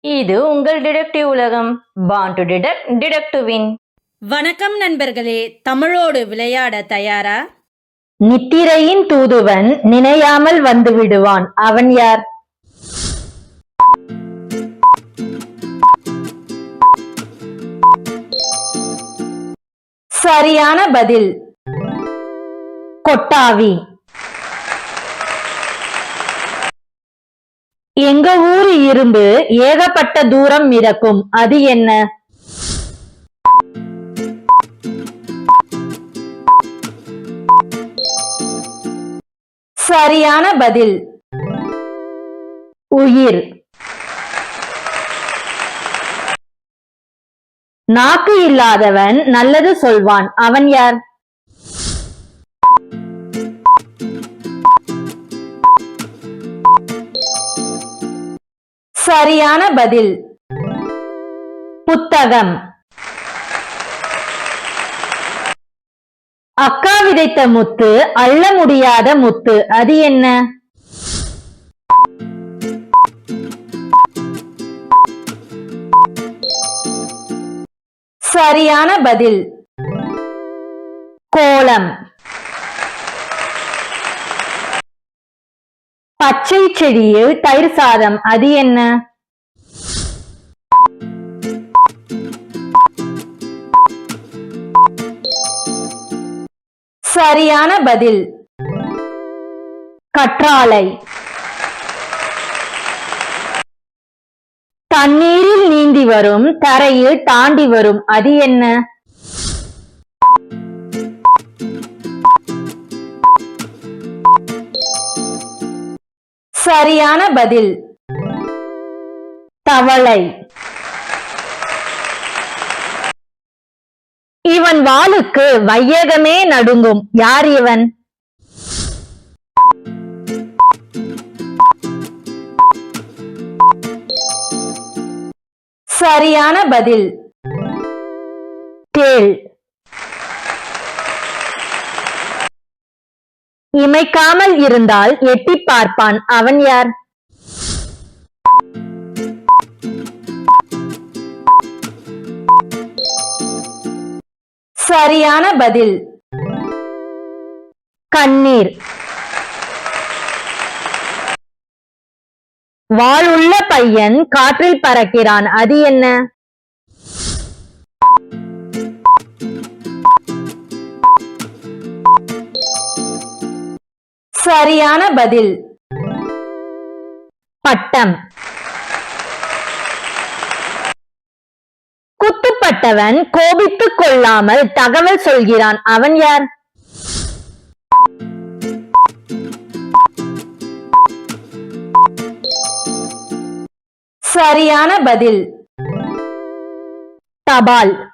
இது உங்கள் டிடெக்டிவ் உலகம். Born to detect detect to win வணக்கம் நண்பர்களே தமிழோடு விளையாட தயாரா? நித்திரையின் தூதுவன் நினையாமல் வந்து விடுவான். அவன் யார்? சரியான பதில். கொட்டாவி. எங்க ஊரு இரும்பு ஏகப்பட்ட தூரம் மிதக்கும். அது என்ன? சரியான பதில். உயிர். நாக்கு இல்லாதவன் நல்லது சொல்வான். அவன் யார்? சரியான பதில். புத்தகம். அக்கா விதைத்த முத்து அள்ள முடியாத முத்து அது என்ன? சரியான பதில். கோலம். பச்சை செடியில் தயிர் சாதம் அது என்ன? சரியான பதில். கற்றாழை. தண்ணீரில் நீந்தி வரும் தரையில் தாண்டி வரும் அது என்ன? சரியான பதில். தவளை. இவன் வாளுக்கு வையகமே நடுங்கும். யார் இவன்? சரியான பதில். தேள். இமைக்காமல் இருந்தால் எட்டி பார்ப்பான். அவன் யார்? சரியான பதில். கண்ணீர். வாளுள்ள பையன் காற்றில் பறக்கிறான். அது என்ன? சரியான பதில். பட்டம். குத்துப்பட்டவன் கோபித்துக் கொள்ளாமல் தகவல் சொல்கிறான். அவன் யார்? சரியான பதில். தபால்.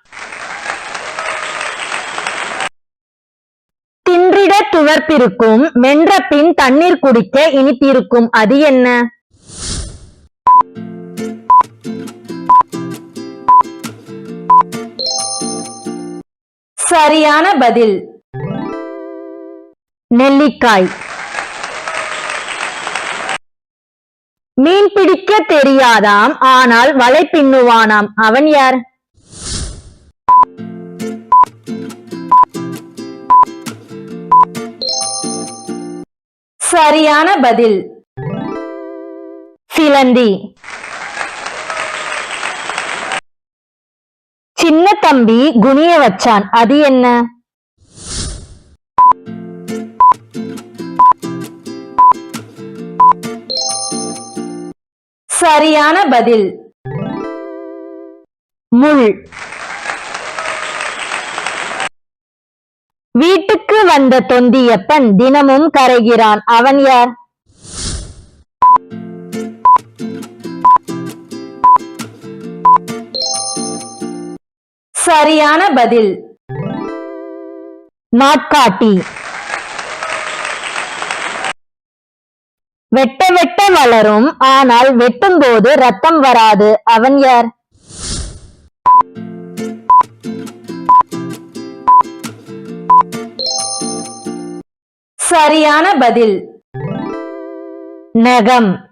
துவர்ப்பிருக்கும் மென்ற பின் தண்ணீர் குடிக்க இனிப்பிருக்கும். அது என்ன? சரியான பதில். நெல்லிக்காய். மீன் பிடிக்க தெரியாதாம் ஆனால் வலை பின்னுவானாம் அவன் யார்? சரியான பதில். சிலந்தி. சின்ன தம்பி குனிய வச்சான். அது என்ன? சரியான பதில். முள். வீட்டுக்கு வந்த தொந்தியப்பன் தினமும் கரைகிறான். அவன் யார்? சரியான பதில். நாட்காட்டி. வெட்ட வெட்ட வளரும் ஆனால் வெட்டும் போது ரத்தம் வராது. அவன் யார்? சரியான பதில். நகம்.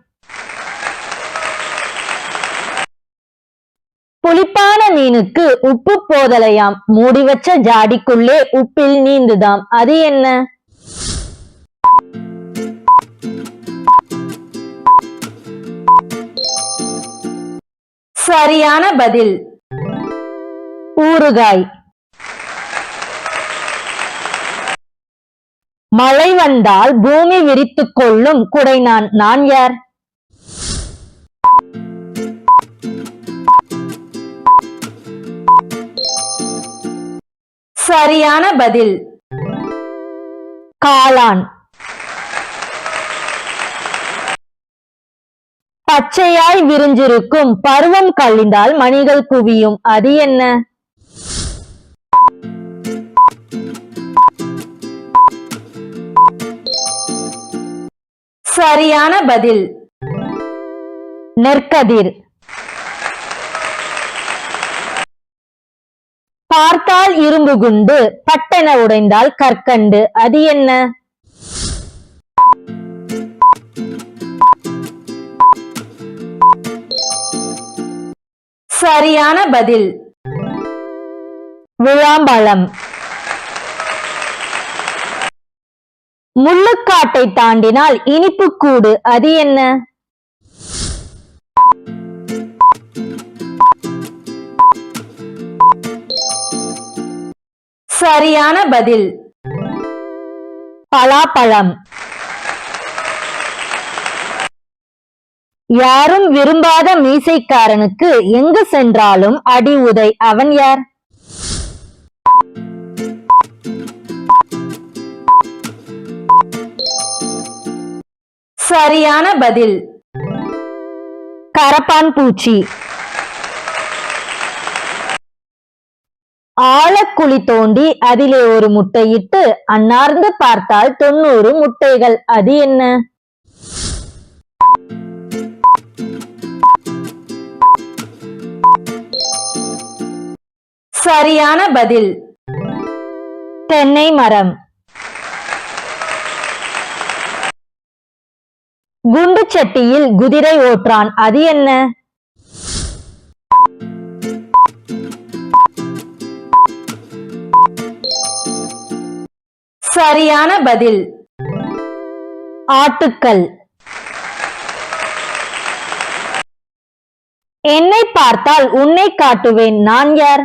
புளிப்பான மீனுக்கு உப்பு போதலையாம். மூடி வச்ச ஜாடிக்குள்ளே உப்பில் நீந்துதாம். அது என்ன? சரியான பதில். ஊறுகாய். மழை வந்தால் பூமி விரித்துக் கொள்ளும் குடை நான் நான் யார்? சரியான பதில். காளான். பச்சையாய் விரிஞ்சிருக்கும் பருவம் கழிந்தால் மணிகள் குவியும். அது என்ன? சரியான பதில். நெற்கதிர். பார்த்தால் இரும்பு குண்டு பட்டென உடைந்தால் கற்கண்டு. அது என்ன? சரியான பதில். விழாம்பழம். முள்ளுக்காட்டை தாண்டினால் இனிப்பு கூடு அது என்ன? சரியான பதில். பலாப்பழம். யாரும் விரும்பாத மீசைக்காரனுக்கு எங்கு சென்றாலும் அடி உதை. அவன் யார்? சரியான பதில். கரப்பான் பூச்சி. ஆழக்குழி தோண்டி அதிலே ஒரு முட்டையிட்டு அன்னார்ந்து பார்த்தால் தொண்ணூறு முட்டைகள். அது என்ன? சரியான பதில். தென்னை மரம். குண்டு சட்டியில் குதிரை ஓற்றான் அது என்ன? சரியான பதில். ஆட்டுக்கல். என்னை பார்த்தால் உன்னை காட்டுவேன். நான் யார்?